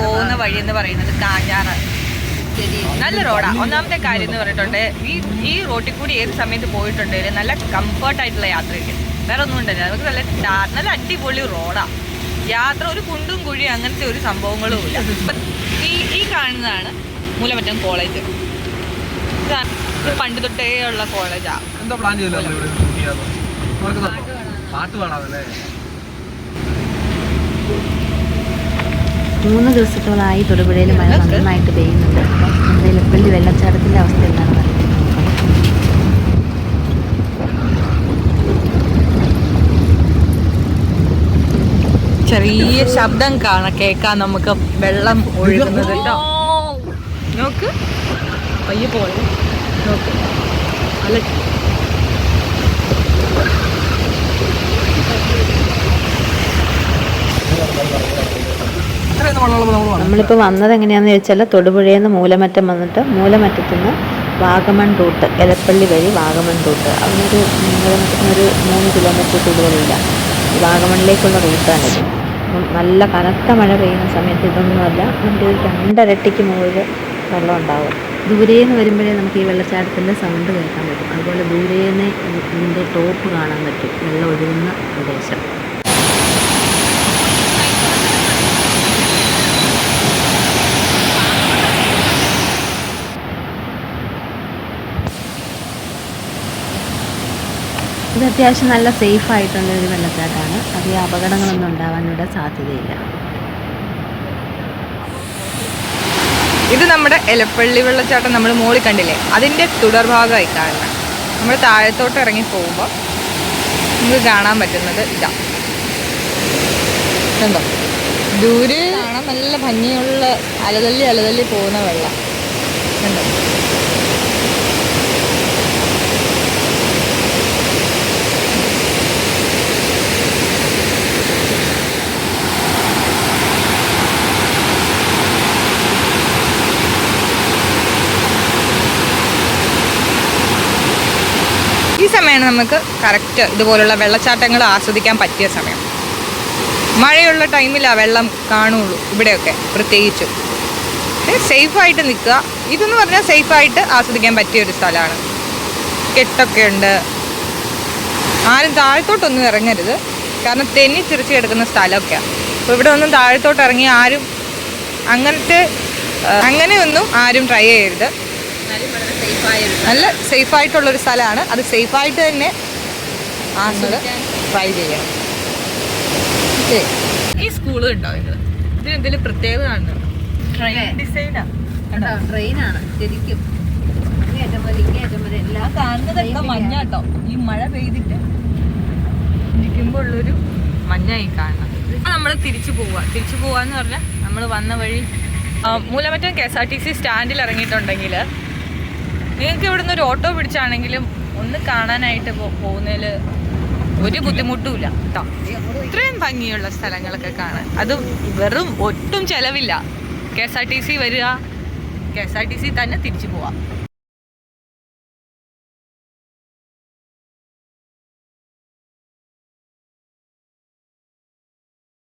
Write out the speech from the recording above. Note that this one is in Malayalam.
പോകുന്ന വഴി എന്ന് പറയുന്നത് കാഞ്ഞാറ്. നല്ല റോഡാ. ഒന്നാമത്തെ കാര്യം എന്ന് പറഞ്ഞിട്ടുണ്ട് ഈ ഈ റോട്ടിൽ കൂടി ഏത് സമയത്ത് പോയിട്ടുണ്ട് നല്ല കംഫർട്ടായിട്ടുള്ള യാത്രയ്ക്ക്. വേറെ ഒന്നും ഉണ്ടല്ല. നമുക്ക് നല്ല നല്ല അടിപൊളി റോഡാ. യാത്ര ഒരു കുണ്ടും കുഴിയും അങ്ങനത്തെ ഒരു സംഭവങ്ങളും ഇല്ല. ഈ ഈ കാണുന്നതാണ് മൂലമറ്റം കോളേജ്. ഇതാണ് പണ്ട് തൊട്ടേ ഉള്ള കോളേജാ. എന്താ പ്ലാൻ? പാട്ട് മൂന്ന് ദിവസത്തോളമായി തൊടുപുഴയിൽ മഴ നന്നായിട്ട് പെയ്യുന്നുണ്ട്. അപ്പം നമ്മുടെ ഇലപ്പള്ളി വെള്ളച്ചാട്ടത്തിന്റെ അവസ്ഥ എന്താണ് പറയുന്നത് ചെറിയ ശബ്ദം കാണാം കേൾക്കാം നമുക്ക് വെള്ളം ഒഴുകുന്നത് കേട്ടോ. നോക്ക്. പയ്യെ പോലെ നോക്ക്. അല്ല. Thank നമ്മളിപ്പോൾ വന്നത് എങ്ങനെയാണെന്ന് ചോദിച്ചാൽ തൊടുപുഴയിൽ നിന്ന് മൂലമറ്റം വന്നിട്ട് മൂലമറ്റത്തു നിന്ന് വാഗമൺ റൂട്ട് എലപ്പള്ളി വഴി വാഗമൺ റൂട്ട്. അതിനൊരു മൂലമറ്റത്തിന് ഒരു മൂന്ന് കിലോമീറ്റർ കൂടുതലില്ല. വാഗമണിലേക്കുള്ള റൂട്ടാണിത്. നല്ല കനത്ത മഴ പെയ്യുന്ന സമയത്ത് ഇതൊന്നുമല്ല നമ്മുടെ ഒരു രണ്ടരട്ടിക്ക് മുകളിൽ വെള്ളം ഉണ്ടാവും. ദൂരേന്ന് വരുമ്പോഴേ നമുക്ക് ഈ വെള്ളച്ചാട്ടത്തിന്റെ സൗണ്ട് കേൾക്കാൻ പറ്റും. അതുപോലെ ദൂരേന്ന് ഇതിന്റെ ടോപ്പ് കാണാൻ പറ്റും. വെള്ളം ഒഴുകുന്ന പ്രദേശം. ഇത് അത്യാവശ്യം നല്ല സേഫ് ആയിട്ടുള്ള ഒരു വെള്ളച്ചാട്ടമാണ്. അധികം അപകടങ്ങളൊന്നും ഉണ്ടാവാൻ സാധ്യതയില്ല. ഇത് നമ്മുടെ എലപ്പള്ളി വെള്ളച്ചാട്ടം നമ്മൾ മോളി കണ്ടില്ലേ? അതിന്റെ തുടർഭാഗമായി കാണണം നമ്മൾ താഴത്തോട്ട് ഇറങ്ങി പോകുമ്പോൾ നമുക്ക് കാണാൻ പറ്റുന്നത് ഇതാ. കണ്ടോ? ദൂരെ കാണാൻ നല്ല ഭംഗിയുള്ള അലതല്ലി അലതല്ലി പോകുന്ന വെള്ളം. കണ്ടോ? ഈ സമയമാണ് നമുക്ക് കറക്റ്റ് ഇതുപോലുള്ള വെള്ളച്ചാട്ടങ്ങൾ ആസ്വദിക്കാൻ പറ്റിയ സമയം. മഴയുള്ള ടൈമിൽ ആ വെള്ളം കാണുള്ളൂ ഇവിടെയൊക്കെ പ്രത്യേകിച്ചും. സേഫായിട്ട് നിൽക്കുക. ഇതെന്ന് പറഞ്ഞാൽ സേഫായിട്ട് ആസ്വദിക്കാൻ പറ്റിയ ഒരു സ്ഥലമാണ്. കെട്ടൊക്കെ ഉണ്ട്. ആരും താഴത്തോട്ടൊന്നും ഇറങ്ങരുത്. കാരണം തെന്നി തിരിച്ചു കിടക്കുന്ന സ്ഥലമൊക്കെയാണ് അപ്പോൾ ഇവിടെ ഒന്നും താഴത്തോട്ട് ഇറങ്ങി ആരും അങ്ങനത്തെ അങ്ങനെയൊന്നും ആരും ട്രൈ ചെയ്യരുത്. നല്ല സേഫ് ആയിട്ടുള്ളൊരു സ്ഥലമാണ്. അത് സേഫ് ആയിട്ട് തന്നെ ആസ്വദിക്കാൻ ട്രൈ ചെയ്യണം ഈ സ്കൂൾ ഉണ്ടോ ഇത് എന്തെങ്കിലും പ്രത്യേകത കാണുന്നുണ്ടോ? ട്രെയിൻ ട്രെയിനാണ് ശരിക്കും. എല്ലാ കാണുന്നതൊക്കെ ഈ മഴ പെയ്തിട്ട് ഇരിക്കുമ്പോൾ ഉള്ളൊരു മഞ്ഞായി കാണണം നമ്മൾ തിരിച്ചു പോവുക തിരിച്ചു പോവാന്ന് പറഞ്ഞാൽ നമ്മൾ വന്ന വഴി Moolamattom K S R T C സ്റ്റാൻഡിൽ ഇറങ്ങിയിട്ടുണ്ടെങ്കിൽ നിങ്ങൾക്ക് ഇവിടുന്ന് ഒരു ഓട്ടോ പിടിച്ചാണെങ്കിലും ഒന്ന് കാണാനായിട്ട് പോകുന്നതിൽ ഒരു ബുദ്ധിമുട്ടുമില്ല. കേട്ടോ ഇത്രയും ഭംഗിയുള്ള സ്ഥലങ്ങളൊക്കെ കാണാൻ. അത് വെറും ഒട്ടും ചെലവില്ല. K S R T C വരിക K S R T C തന്നെ തിരിച്ചു പോവാം.